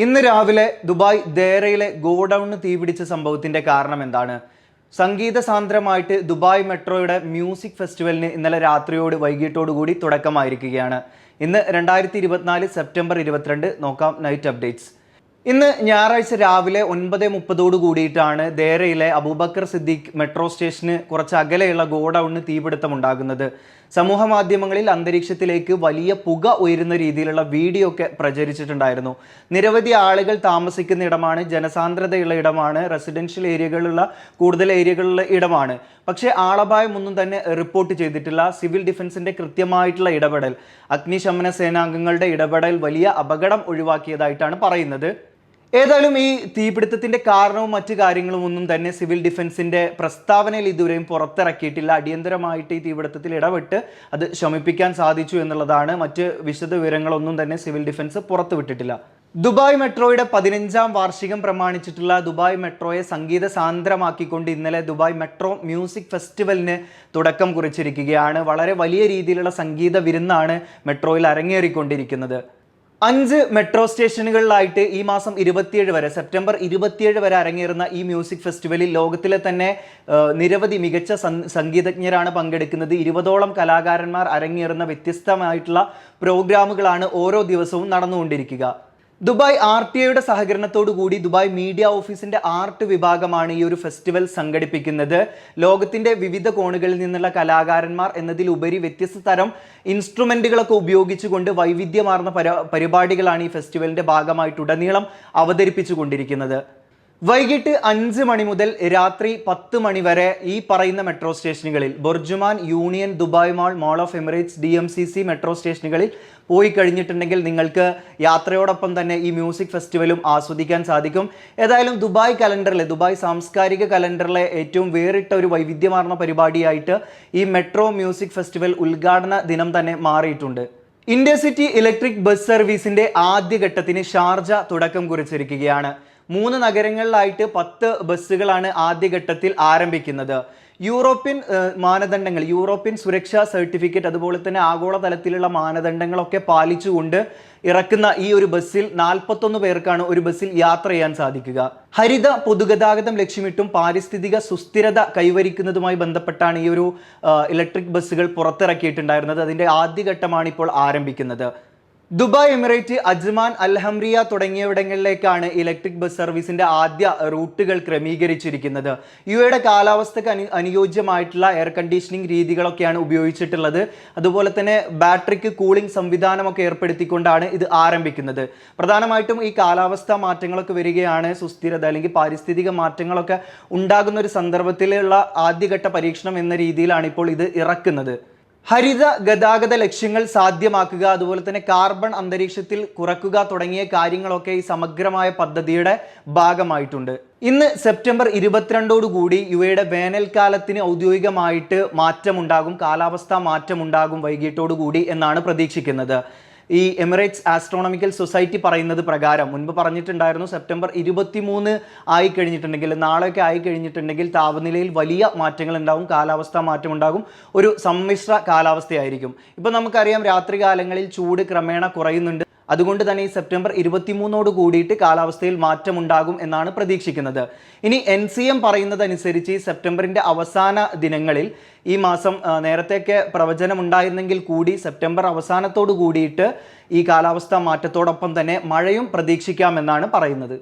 ഇന്ന് രാവിലെ ദുബായ് ദേരയിലെ ഗോഡൌണിന് തീപിടിച്ച സംഭവത്തിന്റെ കാരണം എന്താണ്? സംഗീത സാന്ദ്രമായിട്ട് ദുബായ് മെട്രോയുടെ മ്യൂസിക് ഫെസ്റ്റിവലിന് ഇന്നലെ രാത്രിയോട് വൈകിട്ടോടുകൂടി തുടക്കമായിരിക്കുകയാണ്. ഇന്ന് രണ്ടായിരത്തി ഇരുപത്തിനാല് സെപ്റ്റംബർ ഇരുപത്തിരണ്ട് നോക്കാം നൈറ്റ് അപ്ഡേറ്റ്സ്. ഇന്ന് ഞായറാഴ്ച രാവിലെ ഒൻപത് മുപ്പതോട് കൂടിയിട്ടാണ് ദേരയിലെ അബൂബക്കർ സിദ്ദീഖ് മെട്രോ സ്റ്റേഷന് കുറച്ച് അകലെയുള്ള ഗോഡൌണിന് തീപിടുത്തമുണ്ടാകുന്നത്. സമൂഹ മാധ്യമങ്ങളിൽ അന്തരീക്ഷത്തിലേക്ക് വലിയ പുക ഉയരുന്ന രീതിയിലുള്ള വീഡിയോ ഒക്കെ പ്രചരിച്ചിട്ടുണ്ടായിരുന്നു. നിരവധി ആളുകൾ താമസിക്കുന്ന ഇടമാണ് ജനസാന്ദ്രതയുള്ള ഇടമാണ് റെസിഡൻഷ്യൽ ഏരിയകളുള്ള കൂടുതൽ ഏരിയകളുള്ള ഇടമാണ്. പക്ഷേ ആളപായം ഒന്നും തന്നെ റിപ്പോർട്ട് ചെയ്തിട്ടില്ല. സിവിൽ ഡിഫൻസിന്റെ കൃത്യമായിട്ടുള്ള ഇടപെടൽ അഗ്നിശമന സേനാംഗങ്ങളുടെ ഇടപെടൽ വലിയ അപകടം ഒഴിവാക്കിയതായിട്ടാണ് പറയുന്നത്. ഏതായാലും ഈ തീപിടുത്തത്തിന്റെ കാരണവും മറ്റു കാര്യങ്ങളും ഒന്നും തന്നെ സിവിൽ ഡിഫൻസിന്റെ പ്രസ്താവനയിൽ ഇതുവരെയും പുറത്തിറക്കിയിട്ടില്ല. അടിയന്തരമായിട്ട് ഈ തീപിടുത്തത്തിൽ ഇടപെട്ട് അത് ശമിപ്പിക്കാൻ സാധിച്ചു എന്നുള്ളതാണ്. മറ്റ് വിശദ വിവരങ്ങളൊന്നും തന്നെ സിവിൽ ഡിഫൻസ് പുറത്തുവിട്ടിട്ടില്ല. ദുബായ് മെട്രോയുടെ പതിനഞ്ചാം വാർഷികം പ്രമാണിച്ചിട്ടുള്ള ദുബായ് മെട്രോയെ സംഗീത സാന്ദ്രമാക്കിക്കൊണ്ട് ഇന്നലെ ദുബായ് മെട്രോ മ്യൂസിക് ഫെസ്റ്റിവലിന് തുടക്കം കുറിച്ചിരിക്കുകയാണ്. വളരെ വലിയ രീതിയിലുള്ള സംഗീത വിരുന്നാണ് മെട്രോയിൽ അരങ്ങേറിക്കൊണ്ടിരിക്കുന്നത്. അഞ്ച് മെട്രോ സ്റ്റേഷനുകളിലായിട്ട് ഈ മാസം ഇരുപത്തിയേഴ് വരെ സെപ്റ്റംബർ ഇരുപത്തിയേഴ് വരെ അരങ്ങേറുന്ന ഈ മ്യൂസിക് ഫെസ്റ്റിവലിൽ ലോകത്തിലെ തന്നെ നിരവധി മികച്ച സംഗീതജ്ഞരാണ് പങ്കെടുക്കുന്നത്. ഇരുപതോളം കലാകാരന്മാർ അരങ്ങേറുന്ന വ്യത്യസ്തമായിട്ടുള്ള പ്രോഗ്രാമുകളാണ് ഓരോ ദിവസവും നടന്നുകൊണ്ടിരിക്കുക. ദുബായ് ആർ ടി ഐയുടെ സഹകരണത്തോടുകൂടി ദുബായ് മീഡിയ ഓഫീസിന്റെ ആർട്ട് വിഭാഗമാണ് ഈ ഒരു ഫെസ്റ്റിവൽ സംഘടിപ്പിക്കുന്നത്. ലോകത്തിന്റെ വിവിധ കോണുകളിൽ നിന്നുള്ള കലാകാരന്മാർ എന്നതിലുപരി വ്യത്യസ്ത തരം ഇൻസ്ട്രുമെന്റുകളൊക്കെ ഉപയോഗിച്ചുകൊണ്ട് വൈവിധ്യമാർന്ന പരിപാടികളാണ് ഈ ഫെസ്റ്റിവലിന്റെ ഭാഗമായിട്ടുടനീളം അവതരിപ്പിച്ചു കൊണ്ടിരിക്കുന്നത് വൈകിട്ട് അഞ്ച് മണി മുതൽ രാത്രി പത്ത് മണി വരെ ഈ പറയുന്ന മെട്രോ സ്റ്റേഷനുകളിൽ BurJuman Union Dubai Mall Mall of Emirates D M C C metro സ്റ്റേഷനുകളിൽ പോയി കഴിഞ്ഞിട്ടുണ്ടെങ്കിൽ നിങ്ങൾക്ക് യാത്രയോടൊപ്പം തന്നെ ഈ മ്യൂസിക് ഫെസ്റ്റിവലും ആസ്വദിക്കാൻ സാധിക്കും. ഏതായാലും ദുബായ് കലണ്ടറിലെ ദുബായ് സാംസ്കാരിക കലണ്ടറിലെ ഏറ്റവും വേറിട്ട ഒരു വൈവിധ്യമാർന്ന പരിപാടിയായിട്ട് ഈ മെട്രോ മ്യൂസിക് ഫെസ്റ്റിവൽ ഉദ്ഘാടന ദിനം തന്നെ മാറിയിട്ടുണ്ട്. ഇന്റർസിറ്റി ഇലക്ട്രിക് ബസ് സർവീസിന്റെ ആദ്യഘട്ടത്തിന് ഷാർജ തുടക്കം കുറിച്ചിരിക്കുകയാണ്. മൂന്ന് നഗരങ്ങളിലായിട്ട് പത്ത് ബസ്സുകളാണ് ആദ്യഘട്ടത്തിൽ ആരംഭിക്കുന്നത്. യൂറോപ്യൻ മാനദണ്ഡങ്ങൾ യൂറോപ്യൻ സുരക്ഷാ സർട്ടിഫിക്കറ്റ് അതുപോലെ തന്നെ ആഗോളതലത്തിലുള്ള മാനദണ്ഡങ്ങളൊക്കെ പാലിച്ചുകൊണ്ട് ഇറക്കുന്ന ഈ ഒരു ബസ്സിൽ നാൽപ്പത്തൊന്ന് പേർക്കാണ് ഒരു ബസ്സിൽ യാത്ര ചെയ്യാൻ സാധിക്കുക. ഹരിത പൊതുഗതാഗതം ലക്ഷ്യമിട്ടും പാരിസ്ഥിതിക സുസ്ഥിരത കൈവരിക്കുന്നതുമായി ബന്ധപ്പെട്ടാണ് ഈ ഒരു ഇലക്ട്രിക് ബസ്സുകൾ പുറത്തിറക്കിയിട്ടുണ്ടായിരുന്നത്. അതിന്റെ ആദ്യഘട്ടമാണ് ഇപ്പോൾ ആരംഭിക്കുന്നത്. Dubai emirate Ajman Al Hamriya തുടങ്ങിയവിടങ്ങളിലേക്കാണ് electric bus സർവീസിന്റെ ആദ്യ റൂട്ടുകൾ ക്രമീകരിച്ചിരിക്കുന്നത്. യുഎയുടെ കാലാവസ്ഥക്ക് അനു അനുയോജ്യമായിട്ടുള്ള എയർ കണ്ടീഷനിങ് രീതികളൊക്കെയാണ് ഉപയോഗിച്ചിട്ടുള്ളത്. അതുപോലെ തന്നെ ബാറ്ററിക്ക് കൂളിംഗ് സംവിധാനമൊക്കെ ഏർപ്പെടുത്തിക്കൊണ്ടാണ് ഇത് ആരംഭിക്കുന്നത്. പ്രധാനമായിട്ടും ഈ കാലാവസ്ഥ മാറ്റങ്ങളൊക്കെ വരികയാണ് സുസ്ഥിരത അല്ലെങ്കിൽ പാരിസ്ഥിതിക മാറ്റങ്ങളൊക്കെ ഉണ്ടാകുന്ന ഒരു സന്ദർഭത്തിലുള്ള ആദ്യഘട്ട പരീക്ഷണം എന്ന രീതിയിലാണ് ഇപ്പോൾ ഇത് ഇറക്കുന്നത്. ഹരിത ഗതാഗത ലക്ഷ്യങ്ങൾ സാധ്യമാക്കുക അതുപോലെ തന്നെ കാർബൺ അന്തരീക്ഷത്തിൽ കുറക്കുക തുടങ്ങിയ കാര്യങ്ങളൊക്കെ ഈ സമഗ്രമായ പദ്ധതിയുടെ ഭാഗമായിട്ടുണ്ട്. ഇന്ന് സെപ്റ്റംബർ ഇരുപത്തിരണ്ടോടു കൂടി യു എയുടെ വേനൽക്കാലത്തിന് ഔദ്യോഗികമായിട്ട് മാറ്റമുണ്ടാകും കാലാവസ്ഥാ മാറ്റമുണ്ടാകും വൈകിട്ടോടുകൂടി എന്നാണ് പ്രതീക്ഷിക്കുന്നത്. ഈ എമിറേറ്റ്സ് ആസ്ട്രോണമിക്കൽ സൊസൈറ്റി പറയുന്നത് പ്രകാരം മുൻപ് പറഞ്ഞിട്ടുണ്ടായിരുന്നു സെപ്റ്റംബർ ഇരുപത്തിമൂന്ന് ആയി കഴിഞ്ഞിട്ടുണ്ടെങ്കിൽ നാളെയൊക്കെ ആയി കഴിഞ്ഞിട്ടുണ്ടെങ്കിൽ താപനിലയിൽ വലിയ മാറ്റങ്ങൾ ഉണ്ടാകും കാലാവസ്ഥ മാറ്റം ഉണ്ടാകും ഒരു സമ്മിശ്ര കാലാവസ്ഥയായിരിക്കും. ഇപ്പം നമുക്കറിയാം രാത്രികാലങ്ങളിൽ ചൂട് ക്രമേണ കുറയുന്നുണ്ട്. അതുകൊണ്ട് തന്നെ സെപ്റ്റംബർ ഇരുപത്തിമൂന്നോട് കൂടിയിട്ട് കാലാവസ്ഥയിൽ മാറ്റമുണ്ടാകും എന്നാണ് പ്രതീക്ഷിക്കുന്നത്. ഇനി എൻ സി എം പറയുന്നതനുസരിച്ച് സെപ്റ്റംബറിന്റെ അവസാന ദിനങ്ങളിൽ ഈ മാസം നേരത്തെയൊക്കെ പ്രവചനം ഉണ്ടായിരുന്നെങ്കിൽ കൂടി സെപ്റ്റംബർ അവസാനത്തോട് കൂടിയിട്ട് ഈ കാലാവസ്ഥ മാറ്റത്തോടൊപ്പം തന്നെ മഴയും പ്രതീക്ഷിക്കാമെന്നാണ് പറയുന്നത്.